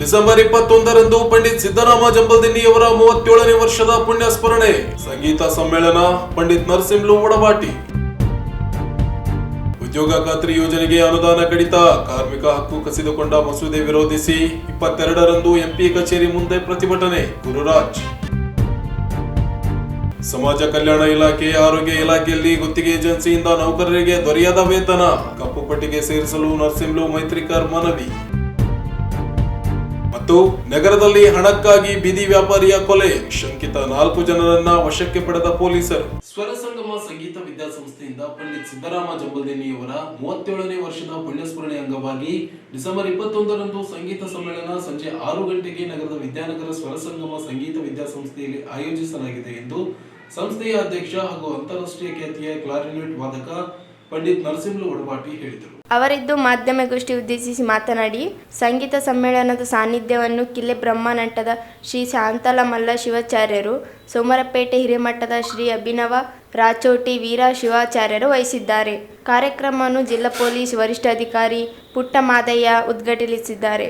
December ಇಪ್ಪತ್ತೊಂದರಂದು ಪಂಡಿತ್ ಸಿದ್ದರಾಮ ಜಂಬಲ್ದಿನ್ನಿಯವರ ಮೂವತ್ತೇಳನೇ ವರ್ಷದ ಪುಣ್ಯ ಸ್ಮರಣೆ ಸಂಗೀತ ಸಮ್ಮೇಳನ, ಪಂಡಿತ್ ನರಸಿಂಹಲು ಒಡಬಾಟಿ ಉದ್ಯೋಗ ಖಾತ್ರಿ ಯೋಜನೆಗೆ ಅನುದಾನ ಕಡಿತ, ಕಾರ್ಮಿಕ ಹಕ್ಕು ಕಸಿದುಕೊಂಡ ಮಸೂದೆ ವಿರೋಧಿಸಿ ಇಪ್ಪತ್ತೆರಡರಂದು ಎಂಪಿ ಕಚೇರಿ ಮುಂದೆ ಪ್ರತಿಭಟನೆ, ಗುರುರಾಜ್. ಸಮಾಜ ಕಲ್ಯಾಣ ಇಲಾಖೆ, ಆರೋಗ್ಯ ಇಲಾಖೆಯಲ್ಲಿ ಗುತ್ತಿಗೆ ಏಜೆನ್ಸಿಯಿಂದ ನೌಕರರಿಗೆ ದೊರೆಯದ ವೇತನ, ಕಪ್ಪು ಪಟ್ಟಿಗೆ ಸೇರಿಸಲು ನರ್ಸಿಂಲು ಮೈತ್ರಿಕರ್ ಮನವಿ. ಮತ್ತು ನಗರದಲ್ಲಿ ಹಣಕ್ಕಾಗಿ ಬೀದಿ ವ್ಯಾಪಾರಿಯ ಕೊಲೆ, ಶಂಕಿತ ನಾಲ್ಕು ಜನರನ್ನ ವಶಕ್ಕೆ ಪಡೆದ ಪೊಲೀಸರು. ಸ್ವರ ಸಂಗಮ ಸಂಗೀತ ವಿದ್ಯಾಸಂಸ್ಥೆಯಿಂದ ಪಂಡಿತ್ ಸಿದ್ದರಾಮ ಜಂಬಲ್ದೇನಿಯವರ ಮೂವತ್ತೇಳನೇ ವರ್ಷದ ಪುಣ್ಯಸ್ಮರಣೆ ಅಂಗವಾಗಿ ಡಿಸೆಂಬರ್ ಇಪ್ಪತ್ತೊಂದರಂದು ಸಂಗೀತ ಸಮ್ಮೇಳನ ಸಂಜೆ ಆರು ಗಂಟೆಗೆ ನಗರದ ವಿದ್ಯಾನಗರ ಸ್ವರ ಸಂಗಮ ಸಂಗೀತ ವಿದ್ಯಾಸಂಸ್ಥೆಯಲ್ಲಿ ಆಯೋಜಿಸಲಾಗಿದೆ ಎಂದು ಸಂಸ್ಥೆಯ ಅಧ್ಯಕ್ಷ ಹಾಗೂ ಅಂತಾರಾಷ್ಟ್ರೀಯ ಖ್ಯಾತಿಯ ಕ್ಲಾರಿನೆಟ್ ವಾದಕ ಪಂಡಿತ್ ನರಸಿಂಹ ಒಡಪಾಟಿ ಹೇಳಿದರು. ಅವರಿದ್ದು ಮಾಧ್ಯಮಗೋಷ್ಠಿ ಉದ್ದೇಶಿಸಿ ಮಾತನಾಡಿ, ಸಂಗೀತ ಸಮ್ಮೇಳನದ ಸಾನ್ನಿಧ್ಯವನ್ನು ಕಿಲ್ಲೆ ಬ್ರಹ್ಮನಂಟದ ಶ್ರೀ ಶಾಂತಲಮಲ್ಲ ಶಿವಾಚಾರ್ಯರು ಸೋಮರಪೇಟೆ ಹಿರೇಮಠದ ಶ್ರೀ ಅಭಿನವ ರಾಚೋಟಿ ವೀರ ಶಿವಾಚಾರ್ಯರು ವಹಿಸಿದ್ದಾರೆ. ಕಾರ್ಯಕ್ರಮವನ್ನು ಜಿಲ್ಲಾ ಪೊಲೀಸ್ ವರಿಷ್ಠಾಧಿಕಾರಿ ಪುಟ್ಟಮಾದಯ್ಯ ಉದ್ಘಾಟಿಸಿದ್ದಾರೆ.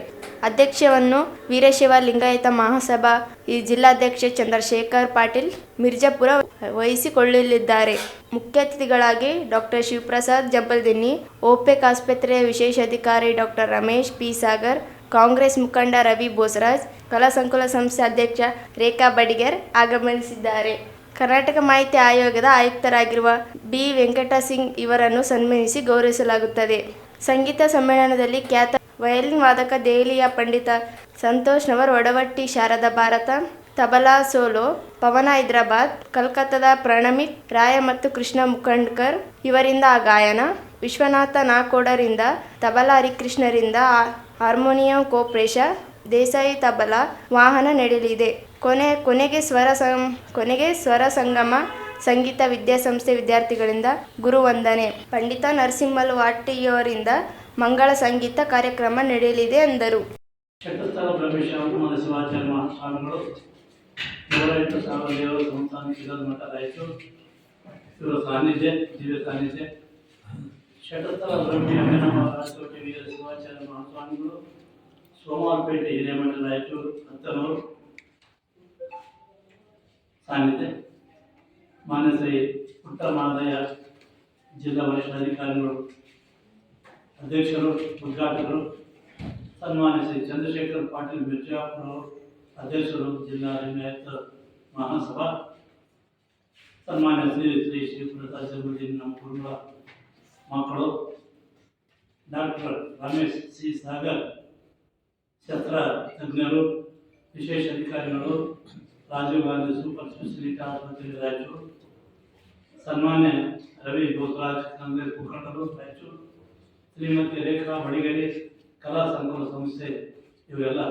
ಅಧ್ಯಕ್ಷವನ್ನು ವೀರಶಿವ ಲಿಂಗಾಯತ ಮಹಾಸಭಾ ಈ ಜಿಲ್ಲಾಧ್ಯಕ್ಷ ಚಂದ್ರಶೇಖರ್ ಪಾಟೀಲ್ ಮಿರ್ಜಾಪುರ ವಹಿಸಿಕೊಳ್ಳಲಿದ್ದಾರೆ. ಮುಖ್ಯ ಅತಿಥಿಗಳಾಗಿ ಡಾಕ್ಟರ್ ಶಿವಪ್ರಸಾದ್ ಜಬ್ಬಲ್ದಿನ್ನಿ ಓಪೆಕ್ ಆಸ್ಪತ್ರೆಯ ವಿಶೇಷಾಧಿಕಾರಿ ಡಾಕ್ಟರ್ ರಮೇಶ್, ಪಿ. ಸಾಗರ್ ಕಾಂಗ್ರೆಸ್ ಮುಖಂಡ ರವಿ ಬೋಸರಾಜ್, ಕಲಾ ಸಂಕುಲ ಸಂಸ್ಥೆ ಅಧ್ಯಕ್ಷ ರೇಖಾ ಬಡಿಗರ್ ಆಗಮನಿಸಿದ್ದಾರೆ. ಕರ್ನಾಟಕ ಮಾಹಿತಿ ಆಯೋಗದ ಆಯುಕ್ತರಾಗಿರುವ ಬಿ. ವೆಂಕಟ ಸಿಂಗ್ ಇವರನ್ನು ಸನ್ಮಾನಿಸಿ ಗೌರವಿಸಲಾಗುತ್ತದೆ. ಸಂಗೀತ ಸಮ್ಮೇಳನದಲ್ಲಿ ಖ್ಯಾತ ವಯಲಿನ್ ವಾದಕ ದೆಹಲಿಯ ಪಂಡಿತ ಸಂತೋಷ್ ನವರ್ ಒಡವಟ್ಟಿ ಶಾರದ ಭಾರತ, ತಬಲಾ ಸೋಲೋ, ಪವನ ಹೈದರಾಬಾದ್, ಕಲ್ಕತ್ತಾದ ಪ್ರಣಮಿತ್ ರಾಯ ಮತ್ತು ಕೃಷ್ಣ ಮುಖಂಡ್ಕರ್ ಇವರಿಂದ ಗಾಯನ. ವಿಶ್ವನಾಥ ನಾಕೋಡರಿಂದ, ತಬಲಾ ಹರಿಕೃಷ್ಣರಿಂದ ಆ- ಹಾರ್ಮೋನಿಯಂ, ಕೋಪ್ರೇಷ, ದೇಸಾಯಿ ತಬಲ, ವಾಹನ ನಡೆಯಲಿದೆ ಕೊನೆ, ಕೊನೆಗೆ ಸ್ವರ ಸಂ ಕೊನೆಗೆ ಸ್ವರ ಸಂಗಮ, ಸಂಗೀತ ವಿದ್ಯಾಸಂಸ್ಥೆ ವಿದ್ಯಾರ್ಥಿಗಳಿಂದ ಗುರುವಂದನೆ ಪಂಡಿತ ನರಸಿಂಹಲ್ ವಾಟಿಯವರಿಂದ ಮಂಗಳ ಸಂಗೀತ ಕಾರ್ಯಕ್ರಮ ನಡೆಯಲಿದೆ ಎಂದರು ಸಾನ್ನಿಧ್ಯ, ದಿವ್ಯ ಸಾನ್ನಿಧ್ಯ. ಶತಸ್ಥಲ ಬ್ರಹ್ಮಿ ಅಭಿನವ ರಾಜಕೋಟೆ ವೀರ ಮಹಾಸ್ವಾಮಿಗಳು ಸೋಮವಾರಪೇಟೆ ಹಿರೇಮಠ ರಾಯಚೂರು ಹತ್ತನೂರು ಸಾನ್ನಿಧ್ಯ. ಮಾನ್ಯ ಶ್ರೀ ಪುಟ್ಟ ಮಾದಯ್ಯ ಜಿಲ್ಲಾ ವರಿಷ್ಠಾಧಿಕಾರಿಗಳು ಅಧ್ಯಕ್ಷರು, ಉದ್ಘಾಟಕರು ಸನ್ಮಾನ್ಯ ಶ್ರೀ ಚಂದ್ರಶೇಖರ್ ಪಾಟೀಲ್ ಮಿರ್ಜಾಪುರ ಅಧ್ಯಕ್ಷರು, ಜಿಲ್ಲಾ ಲಿಂಗಾಯತ ಮಹಾಸಭಾ, ಸನ್ಮಾನ್ಯ ಶ್ರೀ ಶ್ರೀ ಶ್ರೀ ಜಗುದ್ದೀನ್ ನಮ್ಮ ಕುಟುಂಬ. ಮಕ್ಕಳು, ಡಾಕ್ಟರ್ ರಮೇಶ್ ಸಿ. ಸಾಗರ್, ಶಸ್ತ್ರ ತಜ್ಞರು, ವಿಶೇಷ ಅಧಿಕಾರಿಗಳು, ರಾಜೀವ್ ಗಾಂಧಿ ಸೂಪರ್ ಸ್ಪೆಷಾಲಿಟಿ ಆಸ್ಪತ್ರೆ ರಾಯಚೂರು, ಸನ್ಮಾನ್ಯ ರವಿ ಗೋಸರಾಜ್ ಕಾಂಗ್ರೆಸ್ ಮುಖಂಡರು ರಾಯಚೂರು, ಶ್ರೀಮತಿ ರೇಖಾ ಬಡಿಗೇರಿ ಕಲಾ ಸಂಕುಲ ಸಂಸ್ಥೆ ಇವರೆಲ್ಲ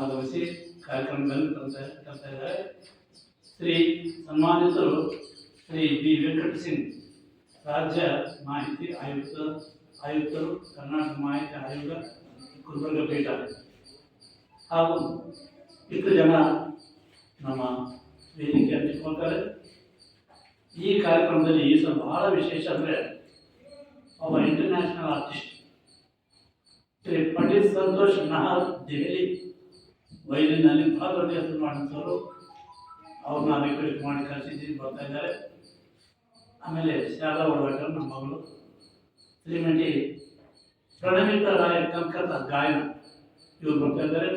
ಆಗಮಿಸಿ ಕಾರ್ಯಕ್ರಮದಲ್ಲಿ ತಂದೆ ತರ್ತಾ ಇದ್ದಾರೆ. ಶ್ರೀ ಸನ್ಮಾನಿತರು ಶ್ರೀ ಬಿ ವೆಂಕಟ ಸಿಂಗ್ ರಾಜ್ಯ ಮಾಹಿತಿ ಆಯುಕ್ತ, ಆಯುಕ್ತರು ಕರ್ನಾಟಕ ಮಾಹಿತಿ ಆಯೋಗ ಗುಲ್ಬರ್ಗ ಪೀಠ. ಹಾಗೂ ಇಷ್ಟು ಜನ ನಮ್ಮ ವೇದಿಕೆ ಹಂಚಿಕೊಳ್ತಾರೆ. ಈ ಕಾರ್ಯಕ್ರಮದಲ್ಲಿ ಈ ಸಲ ಬಹಳ ವಿಶೇಷ ಅಂದರೆ ಒಬ್ಬ ಇಂಟರ್ನ್ಯಾಷನಲ್ ಆರ್ಟಿಸ್ಟ್ ಶ್ರೀ ಪಂಡಿತ್ ಸಂತೋಷ್ ನಹಾರ್, ದೆಹಲಿ. ವೈಲಿನಲ್ಲಿ ದೊಡ್ಡ ಹೆಸರು ಮಾಡಿದವರು ಅವ್ರನ್ನ ರಿಕ್ವೆಸ್ಟ್ ಮಾಡಿ ಕಳಿಸಿದ್ದೀನಿ ಬರ್ತಾ ಇದ್ದಾರೆ. ಆಮೇಲೆ ಶಾರದಾ ಒಡವಾಟರ್ ನಮ್ಮ ಮಗಳು. ಶ್ರೀಮತಿ ಪ್ರಣಮಿತ ರಾಯ ಗಾಯನ ಇವರು ಬರ್ತಾ ಇದ್ದಾರೆ.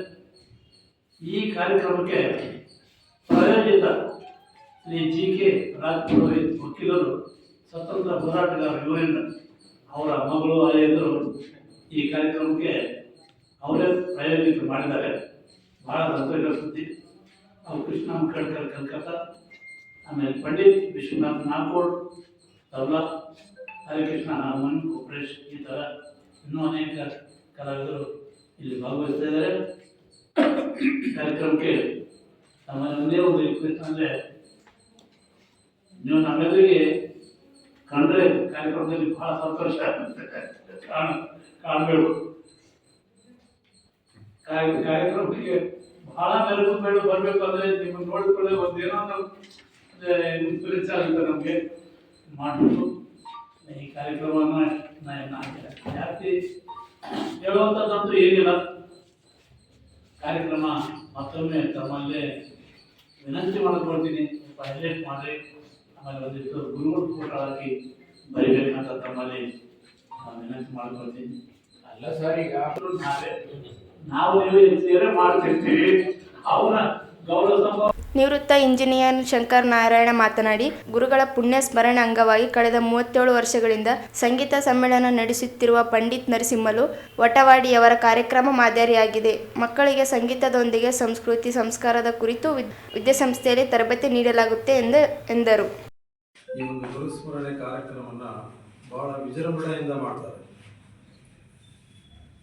ಈ ಕಾರ್ಯಕ್ರಮಕ್ಕೆ ಪ್ರಾಯೋಜಿತ ಶ್ರೀ ಜಿ ಕೆ ರಾಜ್ಪುರೋಹಿತ್ ವಕೀಲರು, ಸ್ವತಂತ್ರ ಹೋರಾಟಗಾರ ಇವರಿಂದ ಅವರ ಮಗಳು ಅಳಿಯಂದರು ಈ ಕಾರ್ಯಕ್ರಮಕ್ಕೆ ಅವರೇ ಪ್ರಾಯೋಜಿತ ಮಾಡಿದ್ದಾರೆ. ಬಹಳ ಸಂತೋಷ ಸುದ್ದಿ. ಅವರು ಕೃಷ್ಣ ಮುಖಂಡ್ಕರ್ ಕಲ್ಕತ್ತಾ. ಆಮೇಲೆ ಪಂಡಿತ್ ವಿಶ್ವನಾಥ್ ನಾಗೋಡ್ ತಬಲಾ, ಹರಿಕೃಷ್ಣ ಹಾರ್ಮೋನ್ ಕೊಪ್ರೇಶ್ ಈ ಥರ ಇನ್ನೂ ಅನೇಕ ಕಲಾವಿದರು ಇಲ್ಲಿ ಭಾಗವಹಿಸ್ತಾ ಇದ್ದಾರೆ. ಕಾರ್ಯಕ್ರಮಕ್ಕೆ ನಮ್ಮ ಒಂದೇ ಒಂದು ರಿಕ್ವೆಸ್ಟ್ ಅಂದರೆ ನೀವು ನಮ್ಮೆಲ್ಲರಿಗೆ ಕಂಡ್ರೆ ಕಾರ್ಯಕ್ರಮದಲ್ಲಿ ಬಹಳ ಸಂತೋಷ ಕಾಣ ಕಾಣಬೇಕು ಕಾರ್ಯ- ಕಾರ್ಯಕ್ರಮಕ್ಕೆ ಬಹಳ ಮೆರುಗು ಬೇಡ ಬರಬೇಕು ಅಂದ್ರೆ ನಿಮ್ಮನ್ನು ನೋಡಿಕೊಳ್ಳೆ ಒಂದೇನೋ ನಾವು ಇನ್ಸ್ಪಿರೇಷನ್ ಅಂತ ನಮಗೆ ಮಾಡಬೇಕು ಈ ಕಾರ್ಯಕ್ರಮವನ್ನು ನಾನು ಜಾಸ್ತಿ ಹೇಳುವಂಥದ್ದಂತೂ ಏನಿಲ್ಲ. ಕಾರ್ಯಕ್ರಮ ಮತ್ತೊಮ್ಮೆ ತಮ್ಮಲ್ಲೇ ವಿನಂತಿ ಮಾಡ್ಕೊಳ್ತೀನಿ. ಹೈಲೈಟ್ ಮಾಡಿ. ಆಮೇಲೆ ಒಂದಿಷ್ಟು ಗುರುಗಳು ಫೋಟೋ ಹಾಕಿ ಬರಿಬೇಕಂತ ತಮ್ಮಲ್ಲಿ ವಿನಂತಿ ಮಾಡ್ಕೊಳ್ತೀನಿ. ಅಲ್ಲ ಸರ್ ಈಗ ನಾವೇ ನಾವು ನೀವು ಸೇರೆ ಮಾಡ್ತಿರ್ತೀವಿ. ಅವರ ಗೌರವ ಸಂಭಾವ ನಿವೃತ್ತ ಇಂಜಿನಿಯರ್ ಶಂಕರ್ ನಾರಾಯಣ ಮಾತನಾಡಿ, ಗುರುಗಳ ಪುಣ್ಯ ಸ್ಮರಣೆ ಅಂಗವಾಗಿ ಕಳೆದ ಮೂವತ್ತೇಳು ವರ್ಷಗಳಿಂದ ಸಂಗೀತ ಸಮ್ಮೇಳನ ನಡೆಸುತ್ತಿರುವ ಪಂಡಿತ್ ನರಸಿಂಹಲು ವಟವಾಡಿಯವರ ಕಾರ್ಯಕ್ರಮ ಮಾದರಿಯಾಗಿದೆ. ಮಕ್ಕಳಿಗೆ ಸಂಗೀತದೊಂದಿಗೆ ಸಂಸ್ಕೃತಿ ಸಂಸ್ಕಾರದ ಕುರಿತು ವಿದ್- ವಿದ್ಯಾಸಂಸ್ಥೆಯಲ್ಲಿ ತರಬೇತಿ ನೀಡಲಾಗುತ್ತೆ ಎಂದು ಎಂದರು.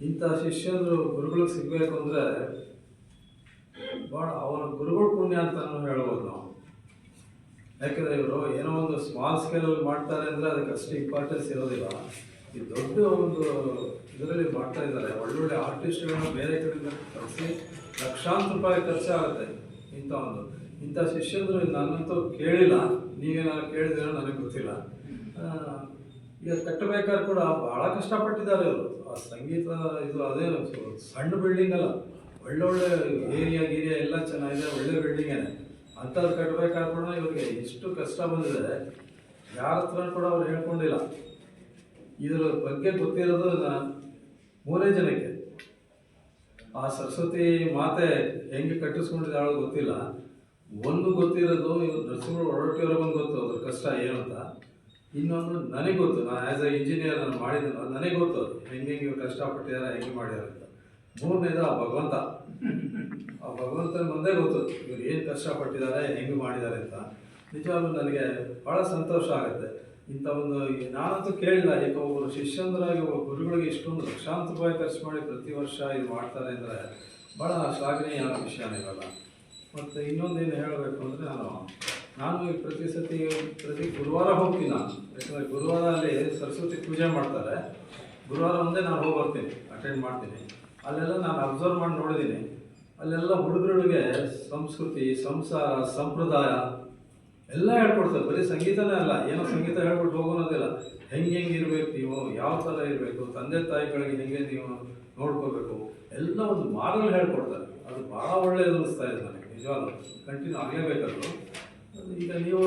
ಇಂಥ ಶಿಷ್ಯರು ಗುರುಗಳಿಗೆ ಸಿಗಬೇಕು ಅಂದರೆ ಭಾಳ ಅವರ ಗುರುಗಳ ಪುಣ್ಯ ಅಂತಲೂ ಹೇಳ್ಬೋದು ನಾವು. ಯಾಕಂದರೆ ಇವರು ಏನೋ ಒಂದು ಸ್ಮಾಲ್ ಸ್ಕೇಲಲ್ಲಿ ಮಾಡ್ತಾರೆ ಅಂದರೆ ಅದಕ್ಕೆ ಅಷ್ಟು ಇಂಪಾರ್ಟೆನ್ಸ್ ಇರೋದಿಲ್ಲ. ಈ ದೊಡ್ಡ ಒಂದು ಇದರಲ್ಲಿ ಮಾಡ್ತಾ ಇದ್ದಾರೆ. ಒಳ್ಳೊಳ್ಳೆ ಆರ್ಟಿಸ್ಟ್ಗಳನ್ನ ಬೇರೆ ಕಡೆಯಿಂದ ಕಳಿಸಿ ಲಕ್ಷಾಂತರ ರೂಪಾಯಿ ಖರ್ಚಾಗುತ್ತೆ ಇಂಥ ಒಂದು. ಇಂಥ ಶಿಷ್ಯಂದ್ರು ನನ್ನಂತೂ ಕೇಳಿಲ್ಲ. ನೀವೇನಾದ್ರು ಕೇಳಿದ್ರೆ ನನಗೆ ಗೊತ್ತಿಲ್ಲ. ಈಗ ಕಟ್ಟಬೇಕಾದ್ರೆ ಕೂಡ ಭಾಳ ಕಷ್ಟಪಟ್ಟಿದ್ದಾರೆ ಅವರು ಆ ಸಂಗೀತ ಇದು ಅದೇನು, ಸಣ್ಣ ಬಿಲ್ಡಿಂಗ್ ಅಲ್ಲ. ಒಳ್ಳೊಳ್ಳೆ ಏರಿಯಾ ಗೀರಿಯಾ ಎಲ್ಲ ಚೆನ್ನಾಗಿದೆ, ಒಳ್ಳೆ ಬಿಲ್ಡಿಂಗೇನೆ ಅಂಥದ್ದು ಕೂಡ ಇವ್ರಿಗೆ ಎಷ್ಟು ಕಷ್ಟ ಬಂದಿದೆ. ಯಾರ ಹತ್ರ ಕೂಡ ಅವ್ರು ಹೇಳ್ಕೊಂಡಿಲ್ಲ. ಇದರ ಬಗ್ಗೆ ಗೊತ್ತಿರೋದು ಮೂರೇ ಜನಕ್ಕೆ. ಆ ಸರಸ್ವತಿ ಮಾತೆ ಹೆಂಗೆ ಕಟ್ಟಿಸ್ಕೊಂಡಿದ್ದಾಳು ಗೊತ್ತಿಲ್ಲ. ಒಂದು ಗೊತ್ತಿರೋದು ಇವ್ರು ನರಸಿಂಹ ಬಂದು ಗೊತ್ತು ಅದ್ರ ಕಷ್ಟ ಏನು ಅಂತ. ಇನ್ನೊಂದು ನನಗೆ ಗೊತ್ತು. ನಾನು ಆ್ಯಸ್ ಎ ಇಂಜಿನಿಯರ್ ನಾನು ಮಾಡಿದ್ದೀನಿ ನನಗೆ ಗೊತ್ತು ಹೆಂಗೆ ಹೆಂಗೆ ಇವ್ರು ಕಷ್ಟಪಟ್ಟಿದ್ದಾರೆ ಹೆಂಗೆ ಮಾಡಿದ್ದಾರೆ ಅಂತ ಮೂರನೇದು ಆ ಭಗವಂತ. ಆ ಭಗವಂತನ ಮುಂದೆ ಗೊತ್ತು, ಇವ್ರು ಏನು ಕಷ್ಟಪಟ್ಟಿದ್ದಾರೆ, ಹೆಂಗೆ ಮಾಡಿದ್ದಾರೆ ಅಂತ. ನಿಜವಾಗ್ಲೂ ನನಗೆ ಭಾಳ ಸಂತೋಷ ಆಗುತ್ತೆ. ಇಂಥ ಒಂದು ನಾನಂತೂ ಕೇಳಿಲ್ಲ ಈಗ ಒಬ್ಬರು ಶಿಷ್ಯಂದ್ರಾಗಿ ಒಬ್ಬ ಗುರುಗಳಿಗೆ ಇಷ್ಟೊಂದು ಲಕ್ಷಾಂತರ ರೂಪಾಯಿ ಖರ್ಚು ಮಾಡಿ ಪ್ರತಿ ವರ್ಷ ಇದು ಮಾಡ್ತಾರೆ ಅಂದರೆ ಭಾಳ ಶ್ಲಾಘನೀಯ ವಿಷಯ ಇರಲ್ಲ ಮತ್ತು ಇನ್ನೊಂದೇನು ಹೇಳಬೇಕು ಅಂದರೆ ನಾನು ನಾನು ಈ ಪ್ರತಿ ಸತಿ, ಪ್ರತಿ ಗುರುವಾರ ಹೋಗ್ತೀನಿ ನಾನು. ಯಾಕಂದರೆ ಗುರುವಾರ ಅಲ್ಲಿ ಸರಸ್ವತಿ ಪೂಜೆ ಮಾಡ್ತಾರೆ. ಗುರುವಾರ ಒಂದೇ ನಾನು ಹೋಗಿ ಬರ್ತೀನಿ ಅಟೆಂಡ್ ಮಾಡ್ತೀನಿ. ಅಲ್ಲೆಲ್ಲ ನಾನು ಅಬ್ಸರ್ವ್ ಮಾಡಿ ನೋಡಿದ್ದೀನಿ. ಅಲ್ಲೆಲ್ಲ ಹುಡುಗರುಗಳಿಗೆ ಸಂಸ್ಕೃತಿ, ಸಂಸಾರ, ಸಂಪ್ರದಾಯ ಎಲ್ಲ ಹೇಳ್ಕೊಡ್ತಾರೆ. ಬರೀ ಸಂಗೀತನೇ ಅಲ್ಲ, ಏನೋ ಸಂಗೀತ ಹೇಳ್ಬಿಟ್ಟು ಹೋಗೋನೋದಿಲ್ಲ ಹೆಂಗೆ ಹೆಂಗೆ ಇರಬೇಕು ನೀವು, ಯಾವ ಥರ ಇರಬೇಕು, ತಂದೆ ತಾಯಿಗಳಿಗೆ ಹೆಂಗೆ ನೀವು ನೋಡ್ಕೋಬೇಕು, ಎಲ್ಲ ಒಂದು ಮಾರ್ಗಗಳು ಹೇಳ್ಕೊಡ್ತಾರೆ. ಅದು ಭಾಳ ಒಳ್ಳೆಯದು ಅನಿಸ್ತಾ ಇದೆ ನನಗೆ, ನಿಜವಾಗ್ಲೂ. ಕಂಟಿನ್ಯೂ ಆಗಲೇಬೇಕದು. ಈಗ ನೀವು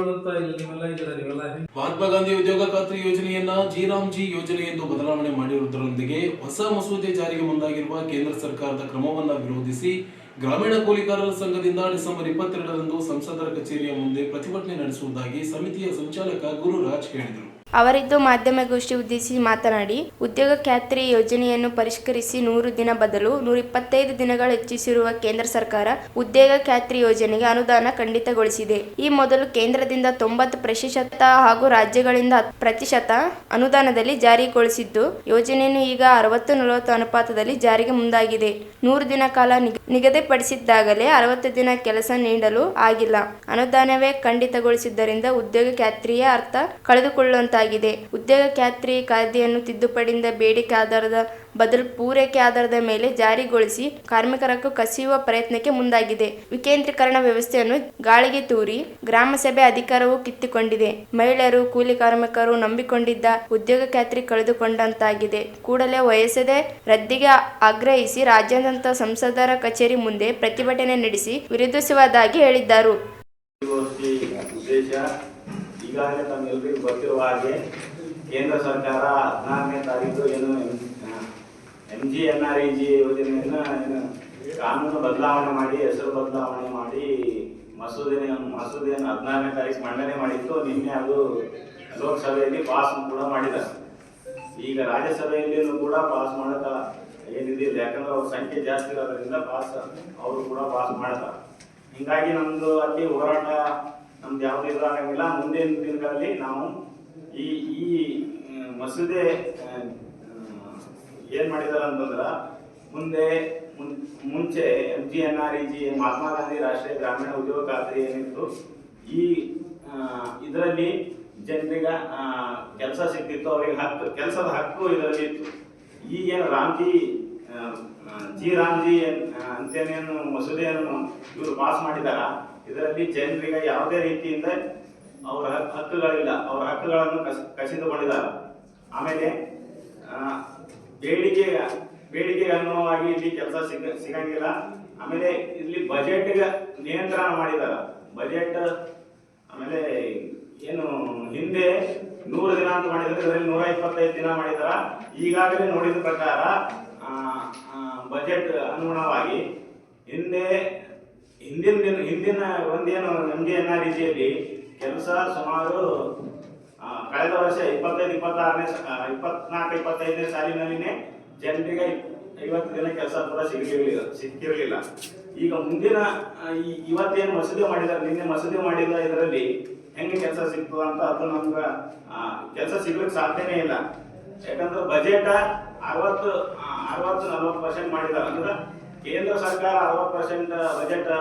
ನೀವೆಲ್ಲ? ಮಹಾತ್ಮ ಗಾಂಧಿ ಉದ್ಯೋಗ ಖಾತ್ರಿ ಯೋಜನೆಯನ್ನ ಜಿರಾಮ್ಜಿ ಯೋಜನೆ ಎಂದು ಬದಲಾವಣೆ ಮಾಡಿರುವುದರೊಂದಿಗೆ ಹೊಸ ಮಸೂದೆ ಜಾರಿಗೆ ಮುಂದಾಗಿರುವ ಕೇಂದ್ರ ಸರ್ಕಾರದ ಕ್ರಮವನ್ನ ವಿರೋಧಿಸಿ ಗ್ರಾಮೀಣ ಕೂಲಿಕಾರರ ಸಂಘದಿಂದ ಡಿಸೆಂಬರ್ ಇಪ್ಪತ್ತೆರಡರಂದು ಸಂಸದರ ಕಚೇರಿಯ ಮುಂದೆ ಪ್ರತಿಭಟನೆ ನಡೆಸುವುದಾಗಿ ಸಮಿತಿಯ ಸಂಚಾಲಕ ಗುರುರಾಜ್ ಹೇಳಿದರು. ಅವರಿದ್ದು ಮಾಧ್ಯಮಗೋಷ್ಠಿ ಉದ್ದೇಶಿಸಿ ಮಾತನಾಡಿ, ಉದ್ಯೋಗ ಖಾತ್ರಿ ಯೋಜನೆಯನ್ನು ಪರಿಷ್ಕರಿಸಿ ನೂರು ದಿನ ಬದಲು ನೂರ ಇಪ್ಪತ್ತೈದು ದಿನಗಳು ಹೆಚ್ಚಿಸಿರುವ ಕೇಂದ್ರ ಸರ್ಕಾರ ಉದ್ಯೋಗ ಖಾತ್ರಿ ಯೋಜನೆಗೆ ಅನುದಾನ ಖಂಡಿತಗೊಳಿಸಿದೆ. ಈ ಮೊದಲು ಕೇಂದ್ರದಿಂದ ತೊಂಬತ್ತು ಪ್ರತಿಶತ ಹಾಗೂ ರಾಜ್ಯಗಳಿಂದ ಪ್ರತಿಶತ ಅನುದಾನದಲ್ಲಿ ಜಾರಿಗೊಳಿಸಿದ್ದು, ಯೋಜನೆಯನ್ನು ಈಗ ಅರವತ್ತು ನಲವತ್ತು ಅನುಪಾತದಲ್ಲಿ ಜಾರಿಗೆ ಮುಂದಾಗಿದೆ. ನೂರು ದಿನ ಕಾಲ ನಿಗ- ನಿಗದಿಪಡಿಸಿದ್ದಾಗಲೇ ಅರವತ್ತು ದಿನ ಕೆಲಸ ನೀಡಲು ಆಗಿಲ್ಲ. ಅನುದಾನವೇ ಖಂಡಿತಗೊಳಿಸಿದ್ದರಿಂದ ಉದ್ಯೋಗ ಖಾತ್ರಿಯ ಅರ್ಥ ಕಳೆದುಕೊಳ್ಳುವಂತಾಗಿದೆ ಉದ್ಯೋಗ ಖಾತ್ರಿ ಕಾಯ್ದೆಯನ್ನು ತಿದ್ದುಪಡಿಯಿಂದ ಬೇಡಿಕೆ ಆಧಾರದ ಬದಲು ಪೂರೈಕೆ ಆಧಾರದ ಮೇಲೆ ಜಾರಿಗೊಳಿಸಿ ಕಾರ್ಮಿಕರಕ್ಕೂ ಕಸಿಯುವ ಪ್ರಯತ್ನಕ್ಕೆ ಮುಂದಾಗಿದೆ. ವಿಕೇಂದ್ರೀಕರಣ ವ್ಯವಸ್ಥೆಯನ್ನು ಗಾಳಿಗೆ ತೂರಿ ಗ್ರಾಮ ಸಭೆ ಅಧಿಕಾರವು ಕಿತ್ತುಕೊಂಡಿದೆ. ಮಹಿಳೆಯರು, ಕೂಲಿ ಕಾರ್ಮಿಕರು ನಂಬಿಕೊಂಡಿದ್ದ ಉದ್ಯೋಗ ಖಾತ್ರಿ ಕಳೆದುಕೊಂಡಂತಾಗಿದೆ. ಕೂಡಲೇ ವಯಸ್ಸದೆ ರದ್ದಿಗೆ ಆಗ್ರಹಿಸಿ ರಾಜ್ಯಾದ್ಯಂತ ಸಂಸದರ ಕಚೇರಿ ಮುಂದೆ ಪ್ರತಿಭಟನೆ ನಡೆಸಿ ವಿರೋಧಿಸುವುದಾಗಿ ಹೇಳಿದ್ದಾರೆ. ಈಗಾಗಲೇ ತಮ್ಮೆಲ್ಲರಿಗೂ ಗೊತ್ತಿರುವ ಹಾಗೆ ಕೇಂದ್ರ ಸರ್ಕಾರ ಹದಿನಾರನೇ ತಾರೀಕು ಏನು M G N R E G ಯೋಜನೆಯನ್ನ ಏನು, ಕಾನೂನು ಬದಲಾವಣೆ ಮಾಡಿ, ಹೆಸರು ಬದಲಾವಣೆ ಮಾಡಿ ಮಸೂದೆ ಮಸೂದೆಯನ್ನು ಹದಿನಾರನೇ ತಾರೀಕು ಮಂಡನೆ ಮಾಡಿತ್ತು. ನಿನ್ನೆ ಅದು ಲೋಕಸಭೆಯಲ್ಲಿ ಪಾಸ್ ಕೂಡ ಮಾಡಿದ. ಈಗ ರಾಜ್ಯಸಭೆಯಲ್ಲಿಯೂ ಕೂಡ ಪಾಸ್ ಮಾಡಕ ಏನಿದಿಲ್ಲ ಯಾಕಂದ್ರೆ ಅವ್ರ ಸಂಖ್ಯೆ ಜಾಸ್ತಿ ಇರೋದ್ರಿಂದ ಪಾಸ್, ಅವರು ಕೂಡ ಪಾಸ್ ಮಾಡ್ತಾರೆ ಹಿಂಗಾಗಿ ನಮ್ಮದು ಅಲ್ಲಿ ಹೋರಾಟ ನಮ್ದು ಯಾವುದೇ ಇದು ಆಗಂಗಿಲ್ಲ. ಮುಂದಿನ ದಿನಗಳಲ್ಲಿ ನಾವು ಈ ಈ ಮಸೂದೆ ಏನು ಮಾಡಿದಾರ ಅಂತಂದ್ರ ಮುಂದೆ ಮುಂಚೆ M G N R E G Mahatma Gandhi ರಾಷ್ಟ್ರೀಯ ಗ್ರಾಮೀಣ ಉದ್ಯೋಗ ಖಾತ್ರಿ ಏನಿತ್ತು, ಈ ಇದರಲ್ಲಿ ಜನರಿಗೆ ಕೆಲಸ ಸಿಗ್ತಿತ್ತು, ಅವರಿಗೆ ಹಕ್ಕು, ಕೆಲಸದ ಹಕ್ಕು ಇದರಲ್ಲಿ ಇತ್ತು. ಈಗೇನು ರಾಮ್ಜಿ ಜಿ ರಾಮ್ಜಿ ಅಂತೇನೇನು ಮಸೂದೆಯನ್ನು ಇವರು ಪಾಸ್ ಮಾಡಿದಾರ? ಇದರಲ್ಲಿ ಜನರಿಗೆ ಯಾವುದೇ ರೀತಿಯಿಂದ ಅವರ ಹಕ್- ಹಕ್ಕುಗಳಿಲ್ಲ. ಅವರ ಹಕ್ಕುಗಳನ್ನು ಕಸ ಕಸಿದುಕೊಂಡಿದ್ದಾರೆ. ಆಮೇಲೆ ಬೇಡಿಕೆ ಬೇಡಿಕೆಗೆ ಅನುಗುಣವಾಗಿ ಇಲ್ಲಿ ಕೆಲಸ ಸಿಗ ಸಿಗಂಗಿಲ್ಲ. ಆಮೇಲೆ ಇಲ್ಲಿ ಬಜೆಟ್ಗೆ ನಿಯಂತ್ರಣ ಮಾಡಿದಾರ ಬಜೆಟ್ ಆಮೇಲೆ ಏನು, ಹಿಂದೆ ನೂರು ದಿನ ಅಂತ ಮಾಡಿದ್ರೆ ಇದರಲ್ಲಿ ನೂರ ಇಪ್ಪತ್ತೈದು ದಿನ ಮಾಡಿದಾರ ಈಗಾಗಲೇ ನೋಡಿದ ಪ್ರಕಾರ ಬಜೆಟ್ ಅನುಗುಣವಾಗಿ ಹಿಂದೆ ಹಿಂದಿನ ದಿನ ಹಿಂದಿನ ಒಂದೇನು ಎಂ ಜಿ ಎನ್ ಆರ್ ರೀತಿಯಲ್ಲಿ ಕೆಲಸ ಸುಮಾರು ಕಳೆದ ವರ್ಷ ಇಪ್ಪತ್ತೈದು, ಇಪ್ಪತ್ತಾರನೇ ಇಪ್ಪತ್ನಾಲ್ಕು, ಇಪ್ಪತ್ತೈದನೇ ಸಾಲಿನಲ್ಲಿನೇ ಜನರಿಗೆ ಐವತ್ತು ದಿನ ಕೆಲಸ ಕೂಡ ಸಿಗಲಿರಲಿಲ್ಲ ಸಿಕ್ಕಿರಲಿಲ್ಲ. ಈಗ ಮುಂದಿನ ಇವತ್ತೇನು ಮಸೂದೆ ಮಾಡಿದಾರೆ ನಿನ್ನೆ ಮಸೂದೆ ಮಾಡಿದ ಇದರಲ್ಲಿ ಹೆಂಗೆ ಕೆಲಸ ಸಿಕ್ತು ಅಂತ ಅದು ನಮ್ಗೆ ಕೆಲಸ ಸಿಗ್ಲಿಕ್ಕೆ ಸಾಧ್ಯನೇ ಇಲ್ಲ. ಯಾಕಂದ್ರೆ ಬಜೆಟ್ ಅರವತ್ತು ಅರವತ್ತು, ನಲವತ್ತು ಪರ್ಸೆಂಟ್ ಮಾಡಿದ್ದಾರೆ. ಅಂದ್ರೆ ಕೇಂದ್ರ ಸರ್ಕಾರ ಅರವತ್ತು ಪರ್ಸೆಂಟ್ ಬಜೆಟ್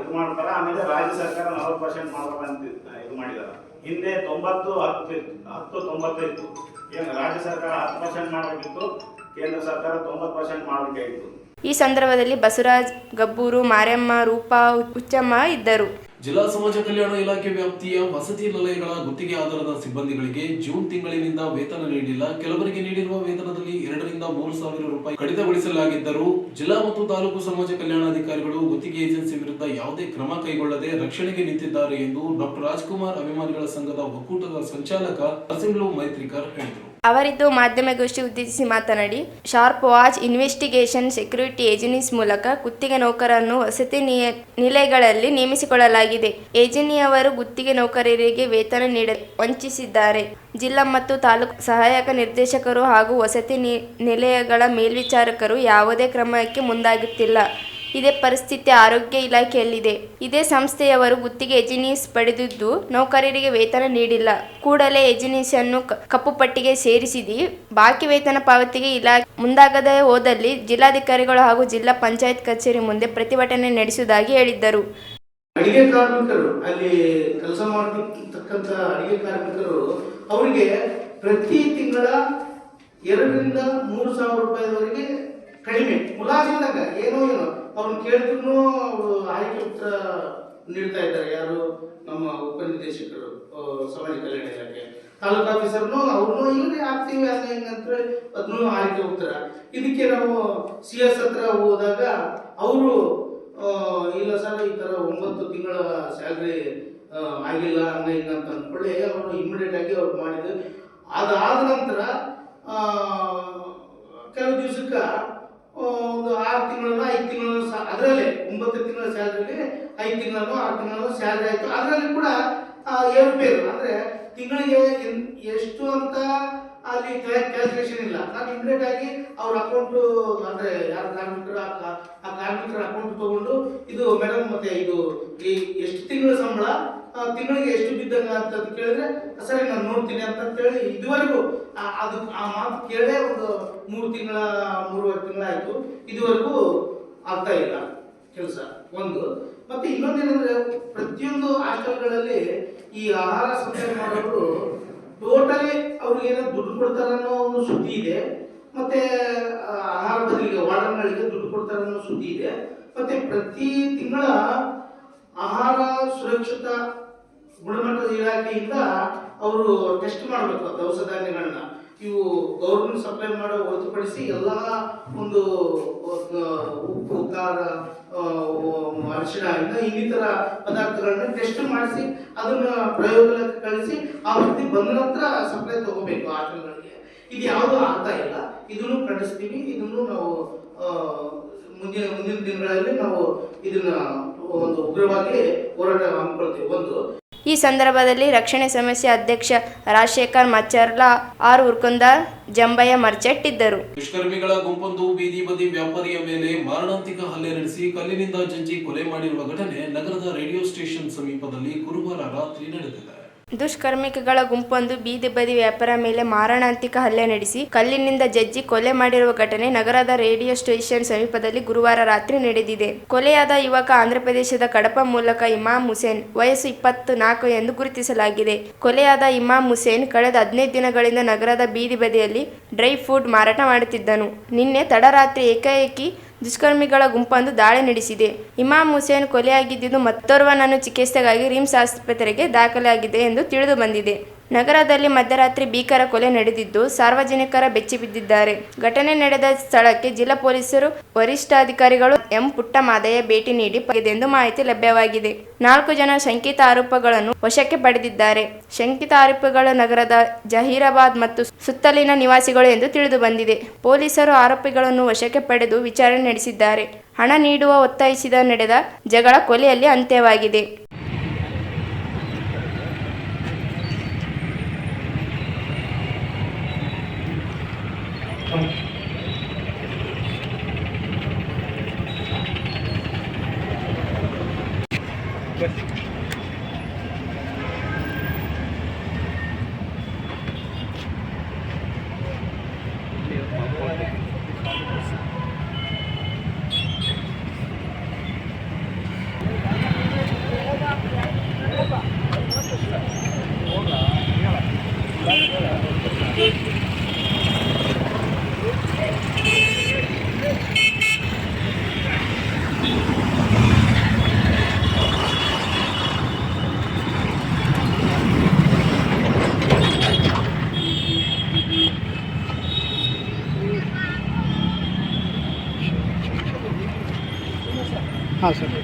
ಇದು ಮಾಡ್ತಾರ, ಆಮೇಲೆ ರಾಜ್ಯ ಸರ್ಕಾರ ನಲವತ್ತು ಪರ್ಸೆಂಟ್ ಮಾಡ್ಬೇಕಂತ ಇದು ಮಾಡಿದಾರ. ಹಿಂದೆ ತೊಂಬತ್ತು, ಹತ್ತು ಇತ್ತು, ಹತ್ತು ತೊಂಬತ್ತು ಇತ್ತು. ಏನು, ರಾಜ್ಯ ಸರ್ಕಾರ ಹತ್ತು ಪರ್ಸೆಂಟ್ ಮಾಡಬೇಕಿತ್ತು, ಕೇಂದ್ರ ಸರ್ಕಾರ ತೊಂಬತ್ತು ಪರ್ಸೆಂಟ್ ಮಾಡಬೇಕಾಗಿತ್ತು ಈ ಸಂದರ್ಭದಲ್ಲಿ ಬಸವರಾಜ್ ಗಬ್ಬೂರು, ಮಾರಮ್ಮ, ರೂಪಾ ಹುಚ್ಚಮ್ಮ ಇದ್ದರು. ಜಿಲ್ಲಾ ಸಮಾಜ ಕಲ್ಯಾಣ ಇಲಾಖೆ ವ್ಯಾಪ್ತಿಯ ವಸತಿ ನಿಲಯಗಳ ಗುತ್ತಿಗೆ ಆಧಾರದ ಸಿಬ್ಬಂದಿಗಳಿಗೆ ಜೂನ್ ತಿಂಗಳಿನಿಂದ ವೇತನ ನೀಡಿಲ್ಲ. ಕೆಲವರಿಗೆ ನೀಡಿರುವ ವೇತನದಲ್ಲಿ ಎರಡರಿಂದ ಮೂರು ಸಾವಿರ ರೂಪಾಯಿ ಕಡಿತಗೊಳಿಸಲಾಗಿದ್ದರೂ ಜಿಲ್ಲಾ ಮತ್ತು ತಾಲೂಕು ಸಮಾಜ ಕಲ್ಯಾಣಾಧಿಕಾರಿಗಳು ಗುತ್ತಿಗೆ ಏಜೆನ್ಸಿ ವಿರುದ್ಧ ಯಾವುದೇ ಕ್ರಮ ಕೈಗೊಳ್ಳದೆ ರಕ್ಷಣೆಗೆ ನಿಂತಿದ್ದಾರೆ ಎಂದು ಡಾಕ್ಟರ್ ರಾಜ್ಕುಮಾರ್ ಅಭಿಮಾನಿಗಳ ಸಂಘದ ಒಕ್ಕೂಟದ ಸಂಚಾಲಕ ನರಸಿಂಹಲು ಮೈತ್ರಿಕರ್ ಹೇಳಿದರು. ಅವರಿದ್ದು ಮಾಧ್ಯಮಗೋಷ್ಠಿ ಉದ್ದೇಶಿಸಿ ಮಾತನಾಡಿ, sharp watch investigation security agency ಮೂಲಕ ಗುತ್ತಿಗೆ ನೌಕರರನ್ನು ವಸತಿ ನಿಲಯಗಳಲ್ಲಿ ನೇಮಿಸಿಕೊಳ್ಳಲಾಗಿದೆ. ಏಜೆನಿಯವರು ಗುತ್ತಿಗೆ ನೌಕರರಿಗೆ ವೇತನ ನೀಡ, ವಂಚಿಸಿದ್ದಾರೆ. ಜಿಲ್ಲಾ ಮತ್ತು ತಾಲೂಕು ಸಹಾಯಕ ನಿರ್ದೇಶಕರು ಹಾಗೂ ವಸತಿ ನಿಲಯಗಳ ಮೇಲ್ವಿಚಾರಕರು ಯಾವುದೇ ಕ್ರಮಕ್ಕೆ ಮುಂದಾಗುತ್ತಿಲ್ಲ. ಇದೇ ಪರಿಸ್ಥಿತಿ ಆರೋಗ್ಯ ಇಲಾಖೆಯಲ್ಲಿದೆ. ಇದೇ ಸಂಸ್ಥೆಯವರು ಗುತ್ತಿಗೆ ಎಜಿನೀಸ್ ಪಡೆದಿದ್ದು ನೌಕರರಿಗೆ ವೇತನ ನೀಡಿಲ್ಲ. ಕೂಡಲೇ ಎಜಿನೀಸನ್ನು ಕಪ್ಪು ಪಟ್ಟಿಗೆ ಸೇರಿಸಿದಿ. ಬಾಕಿ ವೇತನ ಪಾವತಿಗೆ ಇಲಾಖೆ ಮುಂದಾಗದೇ ಹೋದಲ್ಲಿ ಜಿಲ್ಲಾಧಿಕಾರಿಗಳು ಹಾಗೂ ಜಿಲ್ಲಾ ಪಂಚಾಯತ್ ಕಚೇರಿ ಮುಂದೆ ಪ್ರತಿಭಟನೆ ನಡೆಸುವುದಾಗಿ ಹೇಳಿದ್ದರು. ಅಡಿಗೆ ಕಾರ್ಮಿಕರು, ಅಲ್ಲಿ ಕೆಲಸ ಮಾಡತಕ್ಕಂಥ ಅಡಿಗೆ ಕಾರ್ಮಿಕರು, ಅವರಿಗೆ ಪ್ರತಿ ತಿಂಗಳ ಎರಡರಿಂದ ಮೂರು ಸಾವಿರ ರೂಪಾಯಿವರೆಗೆ ಕಡಿಮೆ, ಮುಲಾಜಿಲ್ದಾಗ, ಏನೋ ಏನೋ. ಅವ್ರನ್ನ ಕೇಳಿದ್ರು ಅವರು ಆಯ್ಕೆ ನೀಡ್ತಾ ಇದ್ದಾರೆ. ಯಾರು? ನಮ್ಮ ಉಪನಿರ್ದೇಶಕರು ಸಮಾಜ ಕಲ್ಯಾಣ ಇಲಾಖೆ. ತಾಲೂಕು ಆಫೀಸರ್ನು ಅವ್ರನ್ನೂ ಇಲ್ಲಿ ಆಗ್ತೀವಿ ಅಲ್ಲ ಅಂತೇಳಿ ಅದನ್ನು ಆಯ್ಕೆ ಉತ್ತರ. ಇದಕ್ಕೆ ನಾವು ಸಿ ಎಸ್ ಹತ್ರ ಹೋದಾಗ ಅವರು ಇಲ್ಲ ಸರ್, ಈ ಥರ ಒಂಬತ್ತು ತಿಂಗಳ ಸ್ಯಾಲ್ರಿ ಆಗಿಲ್ಲ, ಹಂಗ ಹಿಂಗ ಅಂತ ಅಂದ್ಕೊಳ್ಳಿ, ಅವರು ಇಮಿಡಿಯೇಟ್ ಆಗಿ ಅವ್ರು ಮಾಡಿದ್ರು ಅದಾದ ನಂತರ ಕೆಲವು ದಿವಸಕ್ಕೆ ಒಂದು ಆರು ತಿಂಗಳಲ್ಲ ಐದು ತಿಂಗಳನ್ನು ಅದರಲ್ಲೇ ಒಂಬತ್ತು ತಿಂಗಳ ಸ್ಯಾಲರಿಲಿ ಐದು ತಿಂಗಳನ್ನು ಆರು ತಿಂಗಳನ್ನು ಸ್ಯಾಲ್ರಿ ಆಯಿತು. ಅದರಲ್ಲಿ ಕೂಡ ಏರುಪೇರು ಅಂದರೆ ತಿಂಗಳಿಗೆ ಎಷ್ಟು ಅಂತ ಅಲ್ಲಿ ಕ್ಯಾಲ್ಕುಲೇಷನ್ ಇಲ್ಲ. ನಾನು ಇಮಿಡಿಯೇಟ್ ಆಗಿ ಅವ್ರ ಅಕೌಂಟು ಅಂದರೆ ಯಾರು ಕಾರ್ಮಿಕರು, ಆ ಕಾರ್ಮಿಕರ ಅಕೌಂಟ್ ತಗೊಂಡು ಇದು ಮೇಡಮ್ ಮತ್ತೆ ಇದು ಎಷ್ಟು ತಿಂಗಳ ಸಂಬಳ ತಿಂಗಳಿಗೆ ಎಷ್ಟು ಬಿದ್ದಂಗ ಅಂತ ಕೇಳಿದ್ರೆ, ಸರಿ, ನಾನು ನೋಡ್ತೀನಿ ಅಂತ ಹೇಳಿ ಇದುವರೆಗೂ ಅದು, ಆ ಮಾತು ಕೇಳೇ ಒಂದು ಮೂರು ತಿಂಗಳ, ಮೂರುವರೆ ತಿಂಗಳಾಯ್ತು. ಇದುವರೆಗೂ ಆಗ್ತಾ ಇಲ್ಲ ಕೆಲಸ, ಒಂದು. ಮತ್ತೆ ಇನ್ನೊಂದೇನಂದ್ರೆ, ಪ್ರತಿಯೊಂದು ಹಾಸ್ಟೆಲ್ಗಳಲ್ಲಿ ಈ ಆಹಾರ ಸಪ್ಲೈ ಮಾಡೋರು ಟೋಟಲಿ ಅವ್ರಿಗೆ ಏನೋ ದುಡ್ಡು ಕೊಡ್ತಾರ ಅನ್ನೋ ಒಂದು ಸುದ್ದಿ ಇದೆ. ಮತ್ತೆ ಆಹಾರ ಬದಲಿಗೆ ವಾರ್ಡನ್ಗಳಿಗೆ ದುಡ್ಡು ಕೊಡ್ತಾರ ಅನ್ನೋ ಸುದ್ದಿ ಇದೆ. ಮತ್ತೆ ಪ್ರತಿ ತಿಂಗಳ ಆಹಾರ ಸುರಕ್ಷತಾ ಗುಣಮಟ್ಟದ ಇಲಾಖೆಯಿಂದ ಅವರು ಟೆಸ್ಟ್ ಮಾಡಬೇಕು ದವಸ ಧಾನ್ಯಗಳನ್ನ ಇವು ಗೌರ್ಮೆಂಟ್ ಸಪ್ಲೈ ಮಾಡೋ ಹೊರತುಪಡಿಸಿ ಎಲ್ಲ ಒಂದು ಉಪ್ಪು, ಖಾರ ಅರಿಶಿಣ ಇನ್ನಿತರ ಪದಾರ್ಥಗಳನ್ನ ಟೆಸ್ಟ್ ಮಾಡಿಸಿ ಅದನ್ನ ಪ್ರಯೋಗಕ್ಕೆ ಕಳಿಸಿ ಆ ವ್ಯಕ್ತಿ ಬಂದ ನಂತರ ಸಪ್ಲೈ ತಗೋಬೇಕು ಆಟಗಳಿಗೆ ಇದು ಯಾವುದು ಆಗ್ತಾ ಇಲ್ಲ. ಇದನ್ನು ಖಂಡಿಸ್ತೀವಿ. ಇದನ್ನು ನಾವು ಮುಂದಿನ ಮುಂದಿನ ದಿನಗಳಲ್ಲಿ ನಾವು ಇದನ್ನ ಒಂದು ಉಗ್ರವಾಗಿ ಹೋರಾಟ ಹಮ್ಮಿಕೊಳ್ತೀವಿ. ಒಂದು ಈ ಸಂದರ್ಭದಲ್ಲಿ ರಕ್ಷಣೆ ಸಮಸ್ಯೆ ಅಧ್ಯಕ್ಷ ರಾಜಶೇಖರ್ ಮಚ್ಚರ್ಲ, ಆರ್ ಉರ್ಕುಂದ ಜಂಬಯ್ಯ ಮರ್ಚೆಟ್ ಇದ್ದರು ದುಷ್ಕರ್ಮಿಗಳ ಗುಂಪೊಂದು ಬೀದಿ ಬದಿ ವ್ಯಾಪಾರಿಯ ಮೇಲೆ ಮಾರಣಾಂತಿಕ ಹಲ್ಲೆ ನಡೆಸಿ ಕಲ್ಲಿನಿಂದ ಜಂಜಿ ಕೊಲೆ ಮಾಡಿರುವ ಘಟನೆ ನಗರದ ರೇಡಿಯೋ ಸ್ಟೇಷನ್ ಸಮೀಪದಲ್ಲಿ ಗುರುವಾರ ರಾತ್ರಿ ನಡೆದಿದೆ. ದುಷ್ಕರ್ಮಿಕಗಳ ಗುಂಪೊಂದು ಬೀದಿ ಬದಿ ವ್ಯಾಪಾರ ಮೇಲೆ ಮಾರಣಾಂತಿಕ ಹಲ್ಲೆ ನಡೆಸಿ ಕಲ್ಲಿನಿಂದ ಜಜ್ಜಿ ಕೊಲೆ ಮಾಡಿರುವ ಘಟನೆ ನಗರದ ರೇಡಿಯೋ ಸ್ಟೇಷನ್ ಸಮೀಪದಲ್ಲಿ ಗುರುವಾರ ರಾತ್ರಿ ನಡೆದಿದೆ. ಕೊಲೆಯಾದ ಯುವಕ ಆಂಧ್ರಪ್ರದೇಶದ ಕಡಪ ಮೂಲಕ ಇಮಾಮ್ ಹುಸೇನ್ ವಯಸ್ಸು ಇಪ್ಪತ್ತು ನಾಲ್ಕು ಎಂದು ಗುರುತಿಸಲಾಗಿದೆ. ಕೊಲೆಯಾದ ಇಮಾಮ್ ಹುಸೇನ್ ಕಳೆದ ಹದಿನೈದು ದಿನಗಳಿಂದ ನಗರದ ಬೀದಿ ಬದಿಯಲ್ಲಿ ಡ್ರೈ ಫುಡ್ ಮಾರಾಟ ಮಾಡುತ್ತಿದ್ದನು. ನಿನ್ನೆ ತಡರಾತ್ರಿ ಏಕಾಏಕಿ ದುಷ್ಕರ್ಮಿಗಳ ಗುಂಪೊಂದು ದಾಳಿ ನಡೆಸಿದೆ. ಇಮಾಮ್ ಹುಸೇನ್ ಕೊಲೆಯಾಗಿದ್ದು ಮತ್ತೋರ್ವನನ್ನು ಚಿಕಿತ್ಸೆಗಾಗಿ ರಿಮ್ಸ್ ಆಸ್ಪತ್ರೆಗೆ ದಾಖಲಾಗಿದೆ ಎಂದು ತಿಳಿದು ಬಂದಿದೆ. ನಗರದಲ್ಲಿ ಮಧ್ಯರಾತ್ರಿ ಭೀಕರ ಕೊಲೆ ನಡೆದಿದ್ದು ಸಾರ್ವಜನಿಕರ ಬೆಚ್ಚಿ ಬಿದ್ದಿದ್ದಾರೆ. ಘಟನೆ ನಡೆದ ಸ್ಥಳಕ್ಕೆ ಜಿಲ್ಲಾ ಪೊಲೀಸರು, ವರಿಷ್ಠಾಧಿಕಾರಿಗಳು ಎಂ ಪುಟ್ಟಮಾದಯ್ಯ ಭೇಟಿ ನೀಡಿ ಎಂದು ಮಾಹಿತಿ ಲಭ್ಯವಾಗಿದೆ. ನಾಲ್ಕು ಜನ ಶಂಕಿತ ಆರೋಪಗಳನ್ನು ವಶಕ್ಕೆ ಪಡೆದಿದ್ದಾರೆ. ಶಂಕಿತ ಆರೋಪಿಗಳು ನಗರದ ಜಹೀರಾಬಾದ್ ಮತ್ತು ಸುತ್ತಲಿನ ನಿವಾಸಿಗಳು ಎಂದು ತಿಳಿದು ಬಂದಿದೆ. ಪೊಲೀಸರು ಆರೋಪಿಗಳನ್ನು ವಶಕ್ಕೆ ಪಡೆದು ವಿಚಾರಣೆ ನಡೆಸಿದ್ದಾರೆ. ಹಣ ನೀಡುವ ಒತ್ತಾಯಿಸಿದ ನಡೆದ ಜಗಳ ಕೊಲೆಯಲ್ಲಿ ಅಂತ್ಯವಾಗಿದೆ. ಹಾಂ ಸರ್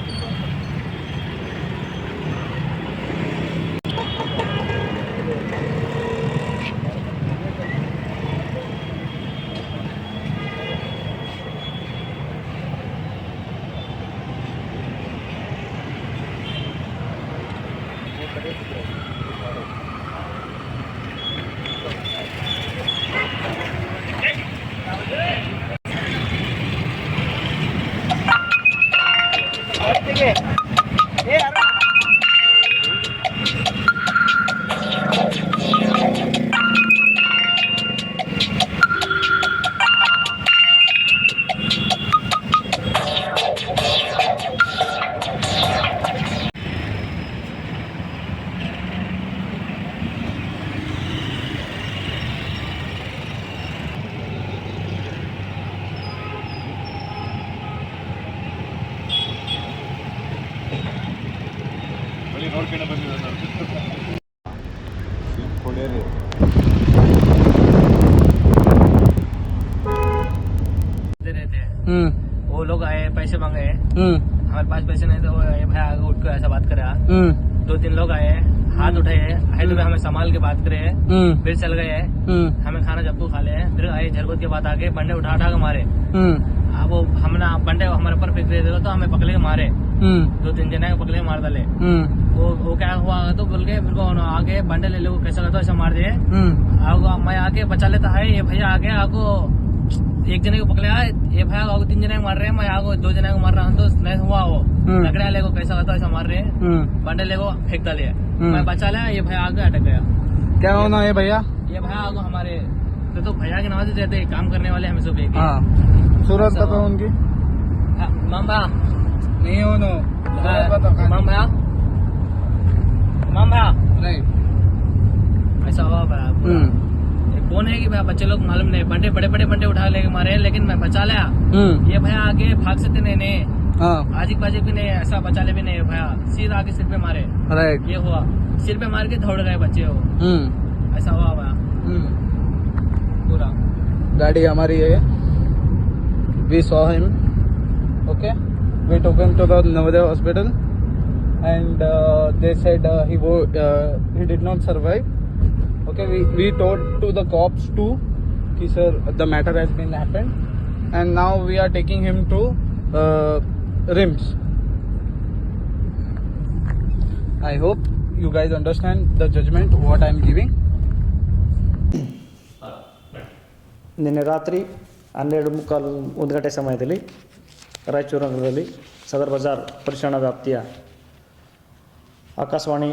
में हमें संभाल के बात करे फिर चल गए हमें खाना जब खा ले फिर आए झरगोद के बाद आके बंडे उठा उठा के मारे। अब वो हमने बंडे हमारे ऊपर फेंक रहे तो हमें पकड़े के मारे। दो तीन जने पकड़ के मार डाले। वो वो क्या हुआ तो बोल के फिर आगे बंडे ले लो कैसा करता ऐसा मार दिए। मैं आके बचा लेता है ये भैया आगे आगो। एक जने को पकड़ा ये भैया आगो तीन जने को मार रहे हैं मैं आगो दो जने को मार रहा हूँ तो नहीं हुआ वो। लकड़ा ले को कैसा करता ऐसा मार रहे हैं। बंडे ले को फेंक डाले मैं बचा लिया ये भैया आगे अटक गया। क्या होना है भैया? ये भैया आगो हमारे तो, तो भैया के नाम से रहते काम करने वाले हमें सब एक हाँ। सूरत सब- बताओ उनकी? मामा नहीं हो नो। माम भैया माम भैया। नहीं। ऐसा हुआ भैया। हम्म। कौन है कि भैया बच्चे लोग मालूम नहीं। बंडे बड़े बड़े बंडे उठा लेके मारे हैं, लेकिन मैं बचा लिया। हम्म। ये भैया आगे भाग सकते नहीं नहीं। हाँ आजिक बाजिक भी नहीं ऐसा बचाले भी नहीं भैया। सीधा आगे सिर पे मारे। राइट ये हुआ। सिर पे मार के दौड़ गए बच्चे हो ऐसा हुआ भैया। पूरा गाड़ी हमारी है। We saw him okay we took him to the Navodaya hospital and they said he वो he did not survive okay we we told to the cops to कि sir the matter has been happened and now we are taking him to rims. I hope you guys understand the judgment what i am giving. ನಿನ್ನೆ ರಾತ್ರಿ ಹನ್ನೆರಡು ಮುಕ್ಕಾಲು ಒಂದು ಗಂಟೆ ಸಮಯದಲ್ಲಿ ರಾಯಚೂರು ನಗರದಲ್ಲಿ ಸದರ್ ಬಜಾರ್ ಪರಿಸರ ವ್ಯಾಪ್ತಿಯ ಆಕಾಶವಾಣಿ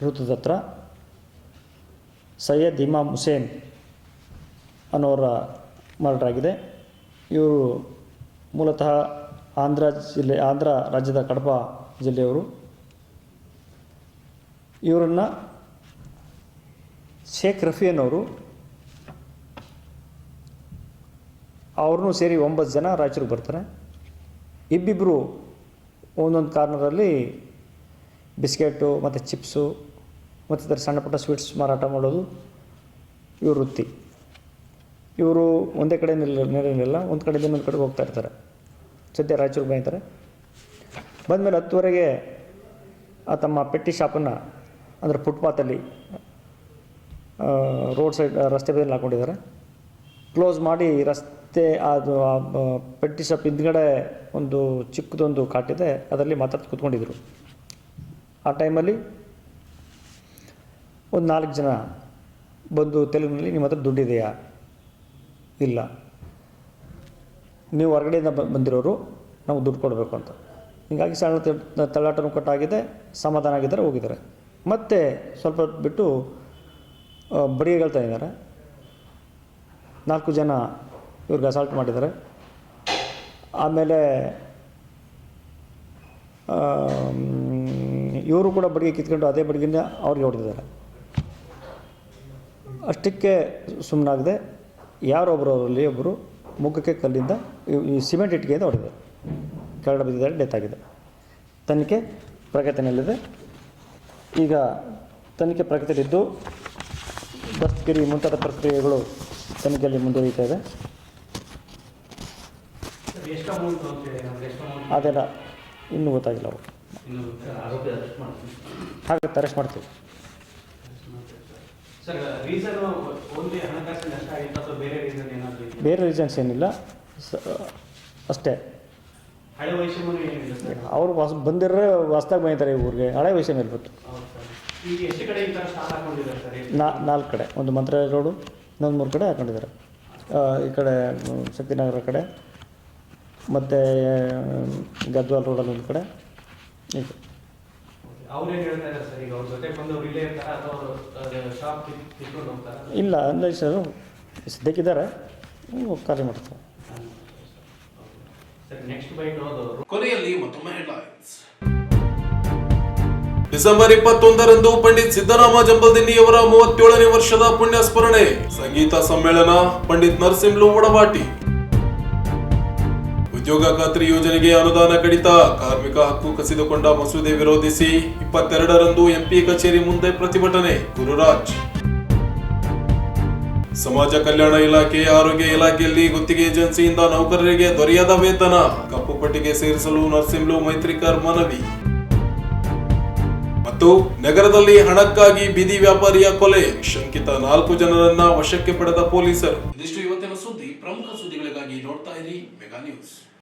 ಹತ್ರ ಸೈಯದ್ ಇಮಾಮ್ ಹುಸೇನ್ ಅನ್ನೋರ ಮರ್ಡರ್ ಆಗಿದೆ. ಇವರು ಮೂಲತಃ ಆಂಧ್ರ ಜಿಲ್ಲೆ, ಆಂಧ್ರ ರಾಜ್ಯದ ಕಡಪ ಜಿಲ್ಲೆಯವರು ಇವರನ್ನು ಶೇಖ್ ಅನ್ನೋರು ಅವ್ರನ್ನೂ ಸೇರಿ ಒಂಬತ್ತು ಜನ ರಾಯಚೂರಿಗೆ ಬರ್ತಾರೆ. ಇಬ್ಬಿಬ್ಬರು ಒಂದೊಂದು ಕಾರ್ನರಲ್ಲಿ ಬಿಸ್ಕೆಟು, ಮತ್ತು ಚಿಪ್ಸು ಮತ್ತು ಸಣ್ಣ ಪುಟ್ಟ ಸ್ವೀಟ್ಸ್ ಮಾರಾಟ ಮಾಡೋದು ಇವ್ರ ವೃತ್ತಿ. ಇವರು ಒಂದೇ ಕಡೆ ನಿಲ್ಲ ನಿಲ್ಲ ಒಂದು ಕಡೆಯಿಂದ ಇನ್ನೊಂದು ಕಡೆಗೆ ಹೋಗ್ತಾ ಇರ್ತಾರೆ. ಸದ್ಯ ರಾಯಚೂರಿಗೆ ಬಂದಿದ್ದಾರೆ ಬಂದಮೇಲೆ ಹತ್ತುವರೆಗೆ ಆ ತಮ್ಮ ಪೆಟ್ಟಿ ಶಾಪನ್ನು ಅಂದರೆ ಫುಟ್ಪಾತಲ್ಲಿ ರೋಡ್ ಸೈಡ್, ರಸ್ತೆ ಬದಿಯಲ್ಲಿ ಹಾಕ್ಕೊಂಡಿದ್ದಾರೆ ಕ್ಲೋಸ್ ಮಾಡಿ ರಸ್ತೆ, ಅದು ಪೆಟ್ಟಿ ಶಾಪ್ ಹಿಂದ್ಗಡೆ ಒಂದು ಚಿಕ್ಕದೊಂದು ಕಾಟಿದೆ ಅದರಲ್ಲಿ ಮಾತಾಡ್ತಾ ಕೂತ್ಕೊಂಡಿದ್ರು. ಆ ಟೈಮಲ್ಲಿ ಒಂದು ನಾಲ್ಕು ಜನ ಬಂದು ತೆಲುಗಿನಲ್ಲಿ, ನಿಮ್ಮ ಹತ್ರ ದುಡ್ಡಿದೆಯಾ? ಇಲ್ಲ. ನೀವು ಹೊರಗಡೆಯಿಂದ ಬಂದಿರೋರು ನಾವು ದುಡ್ಡು ಕೊಡಬೇಕು ಅಂತ. ಹೀಗಾಗಿ ಸಣ್ಣ ತಳ್ಳಾಟನು ಕಟ್ಟಾಗಿದೆ ಸಮಾಧಾನ ಆಗಿದ್ದಾರೆ ಹೋಗಿದ್ದಾರೆ. ಮತ್ತೆ ಸ್ವಲ್ಪ ಬಿಟ್ಟು ಆ, ಬಡಿಗೆಗಳ್ತಾ ಇದ್ದಾರೆ. ನಾಲ್ಕು ಜನ ಇವ್ರಿಗೆ ಅಸಾಲ್ಟ್ ಮಾಡಿದ್ದಾರೆ. ಆಮೇಲೆ ಇವರು ಕೂಡ ಬಡಿಗೆ ಕಿತ್ಕೊಂಡು ಅದೇ ಬಡಿಗೆಯಿಂದ ಅವ್ರಿಗೆ ಹೊಡೆದಿದ್ದಾರೆ. ಅಷ್ಟಕ್ಕೆ ಸುಮ್ಮನಾಗದೆ ಯಾರೊಬ್ಬರು ಅವರಲ್ಲಿ ಒಬ್ಬರು ಮುಖಕ್ಕೆ ಕಲ್ಲಿಂದ ಈ- ಸಿಮೆಂಟ್ ಇಟ್ಟಿಗೆಯಿಂದ ಹೊಡೆದ ಕೆಳಗಡೆ ಬಿದ್ದಿದ್ದಾರೆ ಡೆತ್ ಆಗಿದೆ. ತನಿಖೆ ಪ್ರಗತಿಯಲ್ಲಿದೆ. ಈಗ ತನಿಖೆ ಪ್ರಗತಿಯಲ್ಲಿದ್ದು ದಸ್ತಗಿರಿ ಮುಂತಾದ ಪ್ರಕ್ರಿಯೆಗಳು ತನಿಖೆಯಲ್ಲಿ ಮುಂದುವರಿತಾ ಇದೆ. ಅದೆಲ್ಲ ಇನ್ನೂ ಗೊತ್ತಾಗಿಲ್ಲ ಅವರು. ಹಾಗೆ ಅರೆಸ್ಟ್ ಮಾಡ್ತೀವಿ ಸರ್ ರೀಸನ್ ಓನ್ಲಿ ಹಣಕಾಸಿನ ನಷ್ಟ ಆಗಿತ್ತು ಅಥವಾ ಬೇರೆ ಇದೆಯಾ? ಬೇರೆ ರೀಸನ್ಸ್ ಏನಿಲ್ಲ. ಅಷ್ಟೇ. ಅವರು ಹೊಸ ಬಂದಿರೋ ಹೊಸ್ದಾಗಿ ಬಂದಿದ್ದಾರೆ ಈ ಊರಿಗೆ. ಹಳೆ ವಯಸ್ಸಿನ ಇರ್ಬೋದು ನಾ ನಾಲ್ಕು ಕಡೆ. ಒಂದು ಮಂತ್ರಾಲಯ ರೋಡು ಇನ್ನೊಂದು ಮೂರು ಕಡೆ ಹಾಕೊಂಡಿದ್ದಾರೆ. ಈ ಕಡೆ ಶಕ್ತಿನಗರ ಕಡೆ. ಮತ್ತು ಗದ್ವಾಲ್ ರೋಡಲ್ಲಿ ಒಂದು ಕಡೆ. ಈಗ ಅವ್ರೇನು ಹೇಳ್ತಾ ಇದ್ದಾರೆ ಸರ್? ಈಗ ಅವ್ರ ಜೊತೆ ಬಂದವ್ರು ಇಲ್ಲೇ ಇರ್ತಾರ? ಅಥವಾ ಅವರು ಶಾಪ್ ಕಿತ್ಕೊಂಡು ಹೋಗ್ತಾರ? ಇಲ್ಲ ಅಂದ್ರೆ ಸರ್ ಸದ್ಯಕ್ಕಿದ್ದಾರೆ. ಕಾರ್ಯ ಮಾಡ್ತಾರೆ. ಸರ್ ನೆಕ್ಸ್ಟ್ ಬೈಟ್ ಹೋದವರು ಕೊನೆಯಲ್ಲಿ ಮತ್ತೊಮ್ಮೆ ಹೆಡ್ಲೈನ್ಸ್ ಡಿಸೆಂಬರ್ ಇಪ್ಪತ್ತೊಂದರಂದು ಪಂಡಿತ್ ಸಿದ್ದರಾಮ ಜಂಬಲ್ದಿನ್ನಿಯವರ ಮೂವತ್ತೇಳನೇ ವರ್ಷದ ಪುಣ್ಯ ಸ್ಮರಣೆ ಸಂಗೀತ ಸಮ್ಮೇಳನ ಪಂಡಿತ್ ನರಸಿಂಹ ಒಡಬಾಟಿ ಉದ್ಯೋಗ ಖಾತ್ರಿ ಯೋಜನೆಗೆ ಅನುದಾನ ಕಡಿತ. ಕಾರ್ಮಿಕ ಹಕ್ಕು ಕಸಿದುಕೊಂಡ ಮಸೂದೆ ವಿರೋಧಿಸಿ ಇಪ್ಪತ್ತೆರಡರಂದು ಎಂಪಿ ಕಚೇರಿ ಮುಂದೆ ಪ್ರತಿಭಟನೆ. ಗುರುರಾಜ್. ಸಮಾಜ ಕಲ್ಯಾಣ ಇಲಾಖೆ, ಆರೋಗ್ಯ ಇಲಾಖೆಯಲ್ಲಿ ಗುತ್ತಿಗೆ ಏಜೆನ್ಸಿಯಿಂದ ನೌಕರರಿಗೆ ದೊರೆಯದ ವೇತನ. ಕಪ್ಪು ಪಟ್ಟಿಗೆ ಸೇರಿಸಲು ನರ್ಸಿಂಹ್ಲು ಮೈತ್ರಿಕರ್ ಮನವಿ. ಮತ್ತು ನಗರದಲ್ಲಿ ಹಣಕ್ಕಾಗಿ ಬೀದಿ ವ್ಯಾಪಾರಿಯ ಕೊಲೆ. ಶಂಕಿತ ನಾಲ್ಕು ಜನರನ್ನ ವಶಕ್ಕೆ ಪಡೆದ ಪೊಲೀಸರು. ಇದಿಷ್ಟು ಇವತ್ತಿನ ಸುದ್ದಿ. ಪ್ರಮುಖ ಸುದ್ದಿಗಳಿಗಾಗಿ ನೋಡ್ತಾ ಇರಿ ಮೆಗಾ ನ್ಯೂಸ್.